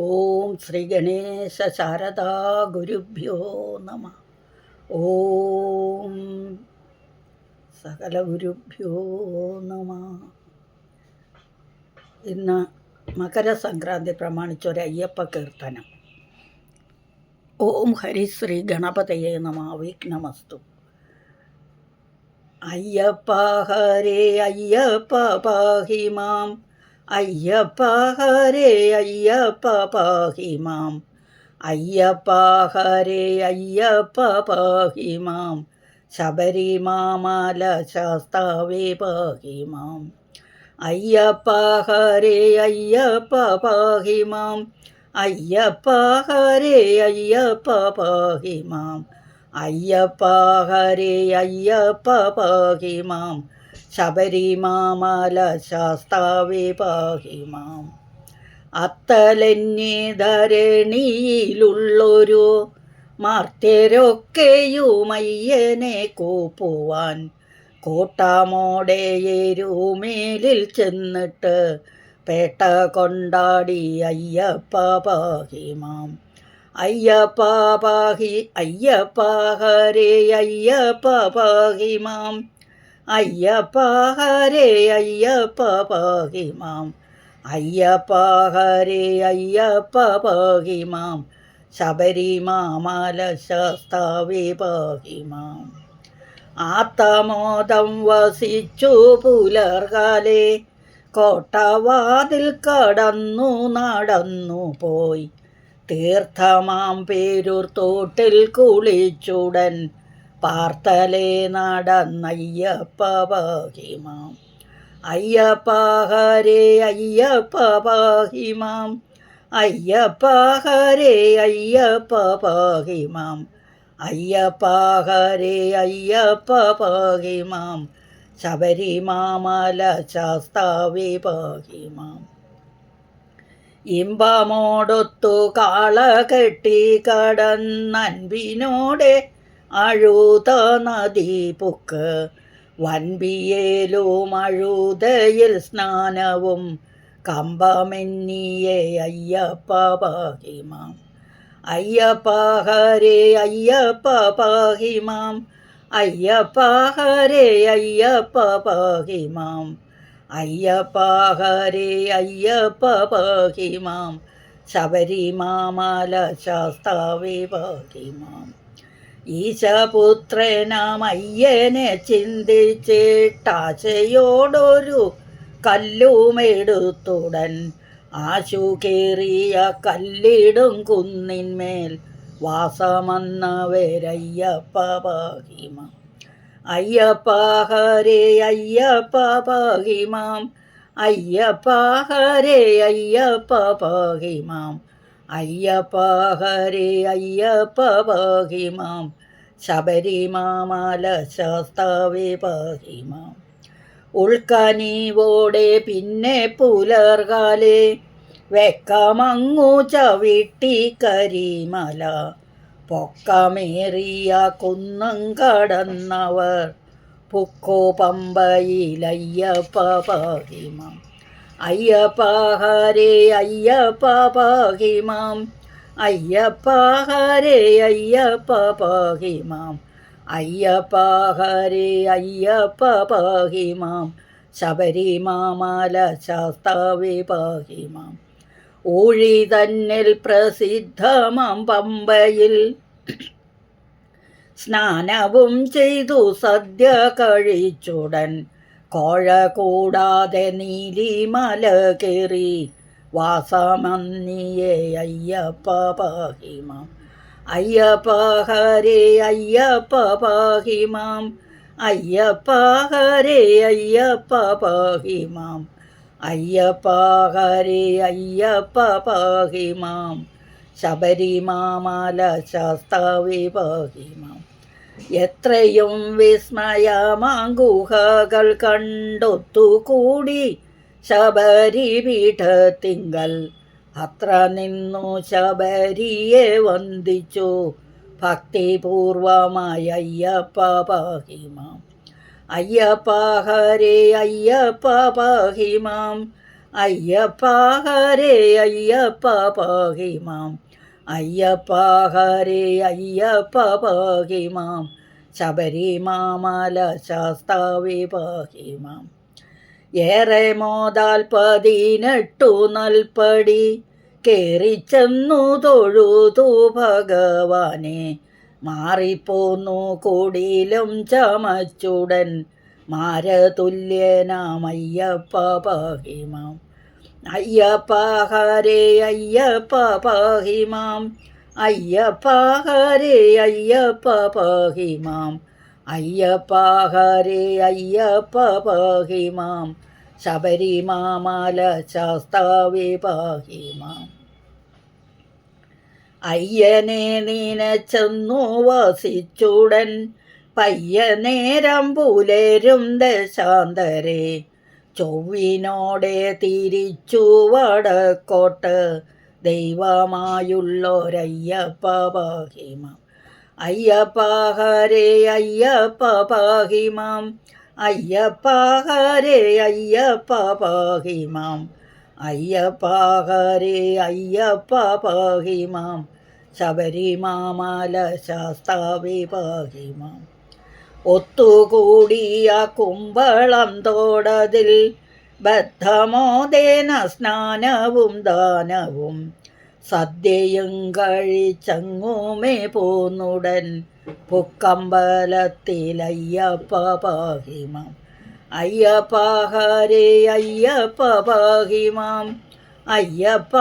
ഓം ശ്രീ ഗണേശ ശാരദാ ഗുരുഭ്യോ നമ. ഓം സകല ഗുരുഭ്യോ നമ. ഇന്ന് മകരസംക്രാന്തി പ്രമാണിച്ചൊരു അയ്യപ്പ കീർത്തനം ഓം ഹരിശ്രീ ഗണപതയെ നമ. വിഘ്നമസ്തു. അയ്യപ്പ ഹരേ അയ്യപ്പ പാഹി മാം. അയ്യപ്പ ഹരേ അയ്യപ്പ പാഹിമാം. അയ്യപ്പ ഹരേ അയ്യപ്പ പാഹി ശബരിമാമല ശാസ്താവേ പാഹിമാം. അയ്യപ്പ ഹരേ അയ്യപ്പ പാഹി മാം അയ്യപ്പ ഹരേ അയ്യപ്പ പാഹി അയ്യപ്പ ഹരേ അയ്യപ്പ പാഹി മാം ശബരിമാമല ശാസ്താവേ പാഹി മാം. അത്തലന്യേ ധരണിയിലുള്ളൊരു മാർത്തരൊക്കെയുമയ്യനെ കൂപ്പുവാൻ. കൂട്ടാമോടെ ചെന്നിട്ട് പേട്ട കൊണ്ടാടി അയ്യപ്പ പാഹി മാം. അയ്യപ്പ പാഹി അയ്യപ്പ ഹരേ അയ്യപ്പ അയ്യപ്പ ഹരേ അയ്യപ്പ പാഹി മാം അയ്യപ്പ ഹരേ അയ്യപ്പ പാഹി മാം ശബരിമാമല ശാസ്താവേ പാഹി മാം ആത്തമോദം വസിച്ചു പുലർകാലേ കോട്ടവാതിൽ കടന്നു നടന്നു പോയി. തീർത്ഥമാം പേരൂർ തോട്ടിൽ കുളിച്ചുടൻ പാർത്തലേ നടന്നയ്യപ്പ പാഹിമാം അയ്യപ്പ ഹരേ അയ്യപ്പ പാഹിമാം അയ്യപ്പ ഹരേ ശബരിമാമല ശാസ്താവിഭാഹിമാം ഇമ്പമോടൊത്തു കാള കെട്ടി കടന്നൻപിനോടെ അഴുത നദി പൊക്ക്. വൻപിയേലും അഴുതയിൽ സ്നാനവും കമ്പമെന്നിയെ അയ്യപ്പ പാഹിമാം. അയ്യപ്പ ഹരേ അയ്യപ്പ പാഹിമാം. അയ്യപ്പ ഹരേ അയ്യപ്പ പാഹിമാം. അയ്യപ്പ പാഹിമാം. ശബരിമാമല ശാസ്താവേ പാഹിമാം. ഈശപുത്രനാം അയ്യനെ ചിന്തിച്ചിട്ടാശയോടൊരു കല്ലുമെടുത്തുടൻ ആശു കേറിയ കല്ലിടും കുന്നിന്മേൽ വാസമന്നവരയ്യപ്പ അയ്യപ്പാഹരേ അയ്യപ്പ ഹരേ അയ്യപ്പ പാഹിമാം അയ്യപ്പ ഹരേ അയ്യപ്പ ഹരേ അയ്യപ്പ പാഹിമാം ശബരിമാമല ശാസ്താവേ ഉൾക്കനീവോടെ പിന്നെ പുലർകാലേ വെക്കമങ്ങു ചവിട്ടി കരിമല. പൊക്കമേറിയ കുന്നം കടന്നവർ പുക്കോ പമ്പയിലയ്യപ്പ പാഹിമാം അയ്യപ്പ ഹരേ അയ്യപ്പ പാഹിമാം അയ്യപ്പ ഹരേ അയ്യപ്പ പാഹിമാം അയ്യപ്പ ഹരേ അയ്യപ്പ പാഹിമാം. ശബരിമാമല ശാസ്താവേ ഊഴി തന്നിൽ പ്രസിദ്ധമാം പമ്പയിൽ. സ്നാനവും ചെയ്തു സദ്യ കഴിച്ചുടൻ കോഴ കൂടാതെ നീലിമല കയറി വാസമന്നിയേ അയ്യപ്പ പാഹിമാം. അയ്യപ്പ ഹരേ അയ്യപ്പ പാഹിമാം. അയ്യപ്പ ഹരേ അയ്യപ്പ പാഹിമാം. അയ്യപ്പ ഹരേ അയ്യപ്പ പാഹിമാം. ശബരിമാമല ശാസ്താവി പാഹിമാം. എത്രയും വിസ്മയമാങ്കുഹകൾ കണ്ടൊത്തുകൂടി ശബരിപീഠത്തിങ്കൽ അത്ര നിന്നു ശബരിയെ വന്ദിച്ചു. ഭക്തിപൂർവമായ അയ്യപ്പ പാഹിമാം. അയ്യപ്പ ഹരേ അയ്യപ്പ പാഹിമാം. അയ്യപ്പ ഹരേ അയ്യപ്പ പാഹി മാം അയ്യപ്പ ഹരേ മാം ശബരിമാമല ശാസ്താവി പാഹി മാം ഏറെ മോതാൽ പതിനെട്ടു നൽപടി കേറിച്ചെന്നു തൊഴുതു ഭഗവാനെ. മാറിപ്പോന്നു കൂടിയിലും ചമച്ചുടൻ മാരതുല്യനാമയ്യപ്പ പാഹിമാം അയ്യപ്പ ഹരേ അയ്യപ്പ പാഹിമാം. അയ്യപ്പ ഹരേ അയ്യപ്പ പാഹിമാം. അയ്യപ്പ ഹരേ അയ്യപ്പ പാഹിമാം. ശബരിമാമല ശാസ്താവേ പാഹിമാം. അയ്യനെ നീനച്ചെന്നു വസിച്ചുടൻ. പയ്യനേരം പുലരും ദശാന്തരെ. ചൊവ്വിനോടെ തിരിച്ചു വടക്കോട്ട്. ദൈവമായുള്ളൊരയ്യപ്പ പാഹിമാം. അയ്യപ്പ ഹരേ അയ്യപ്പ പാഹിമം. അയ്യപ്പ ഹരേ അയ്യപ്പ പാഹിമം. അയ്യപ്പ അയ്യപ്പ പാഹിമം. ശബരിമാമല ശാസ്താവി പാഹിമാം. ഒത്തുകൂടിയ കുമ്പളം തോടതിൽ ബദ്ധമോദേന സ്നാനവും ദാനവും സദ്യയും കഴിച്ചങ്ങുമേ പോന്നുടൻ പൊക്കമ്പലത്തിലയ്യപ്പ പാഹിമാം. അയ്യപ്പ ഹരേ അയ്യപ്പ പാഹിമാം. അയ്യപ്പ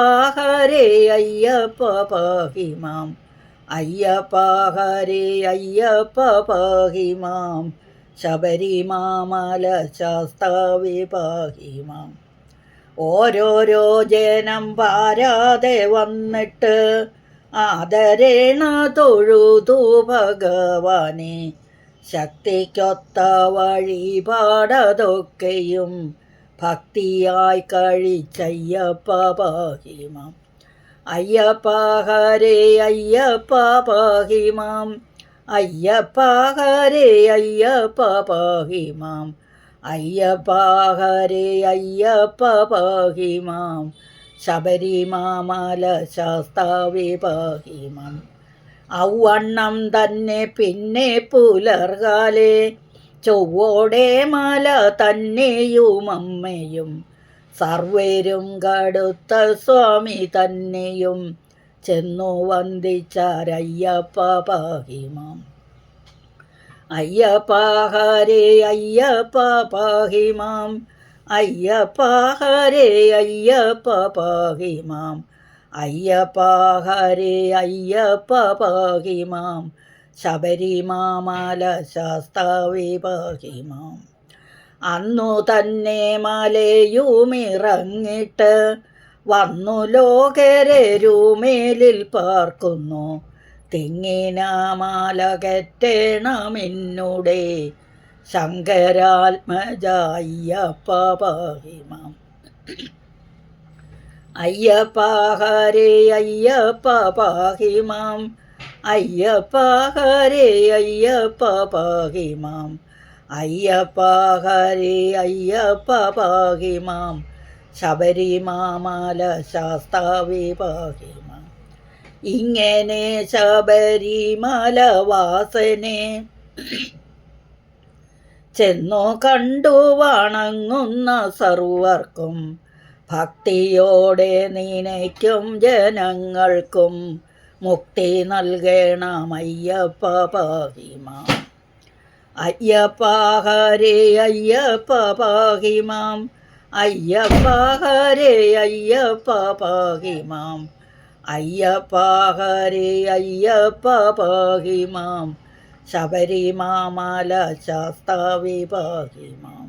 പാഹിമാം. അയ്യപ്പ പാഹി അയ്യപ്പ പാഹിമാം ശബരിമാമല ശാസ്താവി പാഹിമാം ഓരോരോ ജനം പാരാതെ വന്നിട്ട് ആദരേണ തൊഴുതു ഭഗവാനെ. ശക്തിക്കൊത്ത വഴിപാടതൊക്കെയും ഭക്തിയായി കഴിച്ചയ്യപ്പ പാഹിമാം അയ്യപ്പ ഹരേ അയ്യപ്പ പാഹിമാം അയ്യപ്പ ഹരേ അയ്യപ്പ പാഹിമാം അയ്യപ്പ ഹരേ അയ്യപ്പ ശബരിമാമല ശാസ്താവി ഔവണ്ണം തന്നെ പിന്നെ പുലർകാലേ. ചൊവ്വോടെ മാല തന്നെയും അമ്മയും. സർവരും കടുത്ത സ്വാമി തന്നെയും ചെന്നു വന്ദിച്ചാരയ്യപ്പ പാഹിമാം. അയ്യപ്പ ഹരേ അയ്യപ്പ പാഹിമാം. അയ്യപ്പ ഹരേ അയ്യപ്പ പാഹിമാം. അയ്യപ്പ ഹരേ അയ്യപ്പ പാഹിമാം. ശബരിമാമല ശാസ്താവി പാഹിമാം. അന്നു തന്നെ മലയുമിറങ്ങിട്ട് വന്നു ലോകരൂമേലിൽ പാർക്കുന്നു. തെങ്ങിനാമാല കെട്ടേണമെന്നുടെ ശങ്കരാത്മജയ്യപ്പ പാഹിമം. അയ്യപ്പ ഹരേ അയ്യപ്പ പാഹിമാം. അയ്യപ്പ ഹരേ അയ്യപ്പ അയ്യപ്പ ഹരി അയ്യപ്പ പാഹിമാം ശബരിമാമല ശാസ്താവി പാഹിമാം ഇങ്ങനെ ശബരിമല വാസനെ ചെന്നു കണ്ടു വണങ്ങുന്ന സർവർക്കും ഭക്തിയോടെ നീനയ്ക്കും ജനങ്ങൾക്കും മുക്തി നൽകണമയ്യപ്പ പാഹിമാം അയ്യപ്പ ഹരേ അയ്യപ്പ പാഹിമാം അയ്യപ്പ ഹരേ അയ്യപ്പ പാഹിമാം അയ്യപ്പ ഹരേ അയ്യപ്പ പാഹിമാം ശബരിമാമല ശാസ്താവി പാഹിമാം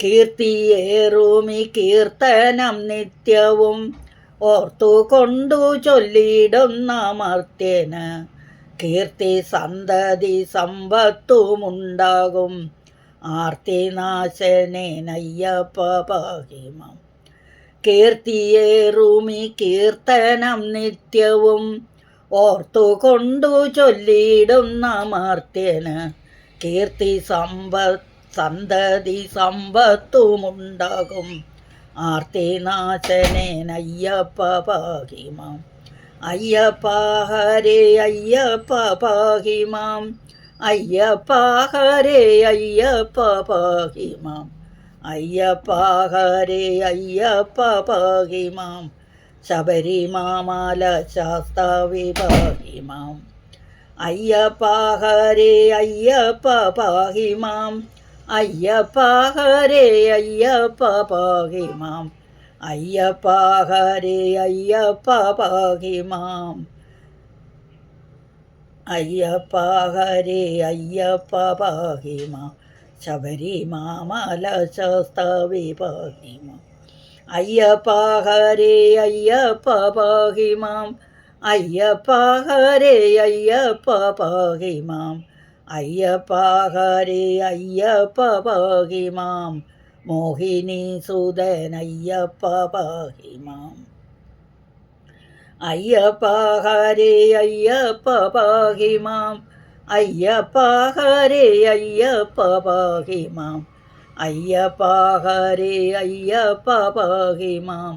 കീർത്തിയേറൂമി കീർത്തനം നിത്യവും ഓർത്തുകൊണ്ടു ചൊല്ലിടുന്ന മർത്യന് കീർത്തി സന്തതി സമ്പത്തുമുണ്ടാകും. ആർത്തിനാശനയ്യപ്പ പാഹിമം കീർത്തിയേറുമി കീർത്തനം നിത്യവും ഓർത്തുകൊണ്ടു ചൊല്ലിയിടുന്ന മർത്യന് കീർത്തി സമ്പ സന്തതി സമ്പത്തുമുണ്ടാകും. ആർത്തിനാശനേനയ്യപ്പ പാഹി മാം അയ്യപ്പ പാഹി മാം. അയ്യപ്പ ഹരേ അയ്യപ്പ പാഹി മാം. അയ്യപ്പ ഹരേ അയ്യപ്പ പാഹി മാം. ശബരിമാല ശാസ്താവി പാഹി മാം. അയ്യപ്പ പാഹി മാം. അയ്യപ്പ പാഹി അയ്യപ്പ ഹരേ അയ്യപ്പ പാഹി മാം. അയ്യപ്പ ഹരേ അയ്യപ്പ പാഹി മാം. ശബരിമാല ശാസ്താവി പാഹി അയ്യപ്പ ഹരേ അയ്യപ്പ അയ്യപ്പ ഹരേ അയ്യപ്പ അയ്യപ്പ ഹരേ മോഹിനി സുതനയ്യപ്പ പാഹി മാം അയ്യപ്പ ഹരേ അയ്യപ്പ പാഹി മാം അയ്യപ്പ ഹരേ അയ്യപ്പ പാഹി മാം അയ്യപ്പ ഹരേ അയ്യപ്പ പാഹി മാം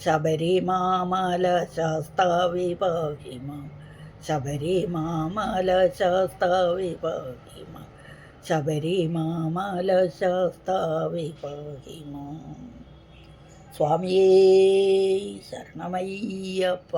ശബരിമാമല ശാസ്താവി പാഹി മാം ശബരിമാമല ശാസ്താവി പാഹി മാം ശബരിമാമല ശാസ്താവി പാഹി മാം സ്വാമിയേ ശരണമയ്യപ്പ.